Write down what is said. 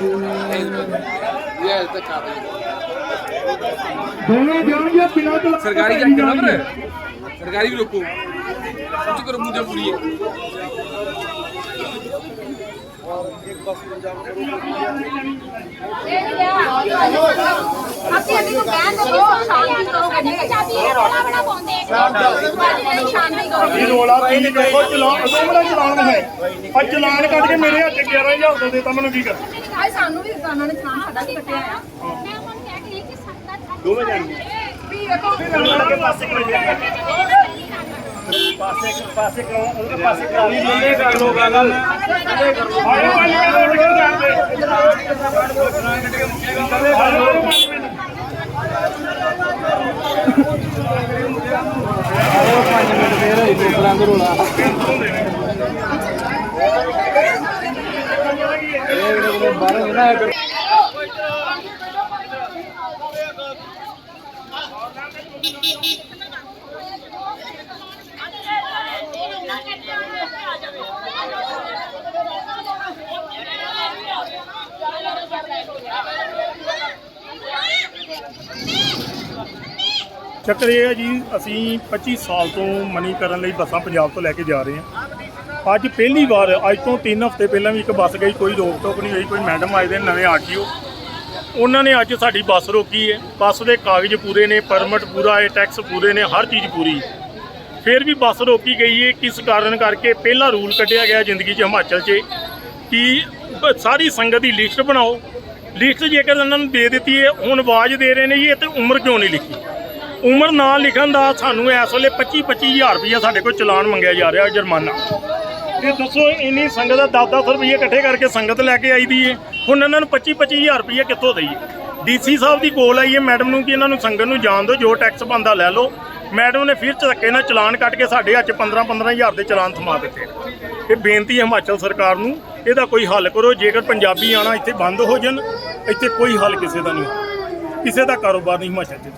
ਇਹ ਅੱਜ ਤੱਕ ਆ ਰਹੀ ਦੋਵੇਂ ਜਾਣਗੇ ਬਿਨਾਂ ਤੋਂ ਸਰਕਾਰੀ ਜਾ ਕੇ ਨਾ ਸਰਕਾਰੀ ਵੀ ਰੋਕੋ ਕਰੋ ਨੂੰ ਕਰੋ ਗੱਡੀ ਚਾਬੀ ਇਹ ਰੋਲਾ ਬੜਾ ਪਾਉਂਦੇ ਸ਼ਾਂਤੀ ਕਰੋ ਇਹ ਰੋਲਾ ਪਈ ਨਹੀਂ ਕੋਈ ਚਲਾਨ ਅਦੋਂ ਮੇਰਾ ਚਲਾਨ ਹੈ। ਆ ਚਲਾਨ ਕੱਢ ਕੇ ਮੇਰੇ ਹੱਥ 11000 ਦਾ ਦੇਤਾ ਮੈਨੂੰ ਕੀ ਕਰ ਹਾਏ ਸਾਨੂੰ ਵੀ ਗਾਣਾ ਨੇ ਖਾਣਾ ਸਾਡਾ ਵੀ ਕੱਟਿਆ ਆ ਮੈਂ ਹੁਣ ਕਹਿ ਕੇ ਕਿ ਸੰਗਤ ਦੋਵੇਂ ਜਾਣਗੇ ਵੀ ਵੇਖੋ। ਕੇ ਪਾਸੇ ਕਰ। ਪਾਸੇ ਪਾਸੇ ਕਰੋ ਉਹਦੇ ਪਾਸੇ ਕਰਾ ਲਈ ਮੰਨੇ ਕਰ ਲੋ ਗੱਲ। ਆਏ ਪੰਜ ਮਿੰਟ ਨਿਕਲ ਜਾਂਦੇ అందరూ వినాయకుడు ਚੱਕਰ ਇਹ ਹੈ ਜੀ, ਅਸੀਂ 25 ਸਾਲ ਤੋਂ ਮਨੀ ਕਰਨ ਲਈ ਬੱਸਾਂ ਪੰਜਾਬ ਤੋਂ ਲੈ ਕੇ ਜਾ ਰਹੇ ਹਾਂ। ਅੱਜ ਪਹਿਲੀ ਵਾਰ, ਅੱਜ ਤੋਂ 3 ਹਫ਼ਤੇ ਪਹਿਲਾਂ ਵੀ ਇੱਕ ਬੱਸ ਗਈ, ਕੋਈ ਰੋਕ ਟੋਕ ਨਹੀਂ ਹੋਈ, ਕੋਈ ਮੈਡਮ ਆਏ ਦੇ ਨਵੇਂ ਆਰਟੀਓ। ਉਹਨਾਂ ਨੇ ਅੱਜ ਸਾਡੀ ਬੱਸ ਰੋਕੀ ਹੈ। ਬੱਸ ਦੇ ਕਾਗਜ਼ ਪੂਰੇ ਨੇ, ਪਰਮਿਟ ਪੂਰਾ ਹੈ, ਟੈਕਸ ਪੂਰੇ ਨੇ, ਹਰ ਚੀਜ਼ ਪੂਰੀ। ਫਿਰ ਵੀ ਬੱਸ ਰੋਕੀ ਗਈ ਹੈ। ਕਿਸ ਕਾਰਨ ਕਰਕੇ? ਪਹਿਲਾ ਰੂਲ ਕੱਢਿਆ ਗਿਆ ਜ਼ਿੰਦਗੀ 'ਚ ਹਿਮਾਚਲ 'ਚ ਕਿ ਸਾਰੀ ਸੰਗਤ ਦੀ ਲਿਸਟ ਬਣਾਓ। ਲਿਸਟ ਜੇਕਰ ਉਹਨਾਂ ਨੂੰ ਦੇ ਦਿੱਤੀ ਹੈ, ਹੁਣ ਆਵਾਜ਼ ਦੇ ਰਹੇ ਨੇ ਜੀ, ਇਹ ਤੇ ਉਮਰ ਕਿਉਂ ਨਹੀਂ ਲਿਖੀ? ਉਮਰ ਨਾ ਲਿਖਣ ਦਾ ਸਾਨੂੰ ਇਸ ਵੇਲੇ 25 25000 ਰੁਪਏ ਸਾਡੇ ਕੋਲ ਚਲਾਨ ਮੰਗਿਆ ਜਾ ਰਿਹਾ ਜੁਰਮਾਨਾ। ਇਹ ਦੱਸੋ, ਇੰਨੀ ਸੰਗਤ ਦਾ 10-10 ਰੁਪਏ ਇਕੱਠੇ ਕਰਕੇ ਸੰਗਤ ਲੈ ਕੇ ਆਈ ਦੀ ਏ। ਹੁਣ ਇਹਨਾਂ ਨੂੰ 25 25000 ਰੁਪਏ ਕਿੱਥੋਂ ਦਈਏ? ਡੀਸੀ ਸਾਹਿਬ ਦੀ ਕੋਲ ਆਈ ਹੈ ਮੈਡਮ ਨੂੰ ਕਿ ਇਹਨਾਂ ਨੂੰ ਸੰਗਤ ਨੂੰ ਜਾਣ ਦਿਓ, ਜੋ ਟੈਕਸ ਬੰਦਾ ਲੈ ਲਓ। ਮੈਡਮ ਨੇ ਫਿਰ ਧੱਕੇ ਨਾਲ ਚਲਾਨ ਕੱਟ ਕੇ ਸਾਡੇ ਅੱਜ 'ਚ 15-15000 ਦੇ ਚਲਾਨ ਥਮਾ ਦਿੱਤੇ। ਇਹ ਬੇਨਤੀ ਹੈ ਹਿਮਾਚਲ ਸਰਕਾਰ ਨੂੰ, ਇਹਦਾ ਕੋਈ ਹੱਲ ਕਰੋ, ਜੇਕਰ ਪੰਜਾਬੀ ਆਣਾ ਇੱਥੇ ਬੰਦ ਹੋ ਜਾਣ, ਇੱਥੇ ਕੋਈ ਹੱਲ ਕਿਸੇ ਦਾ ਨਹੀਂ। ਕਿਸੇ ਦਾ ਕਾਰੋਬਾਰ ਨਹੀਂ ਹਿਮਾਚਲ 'ਚ।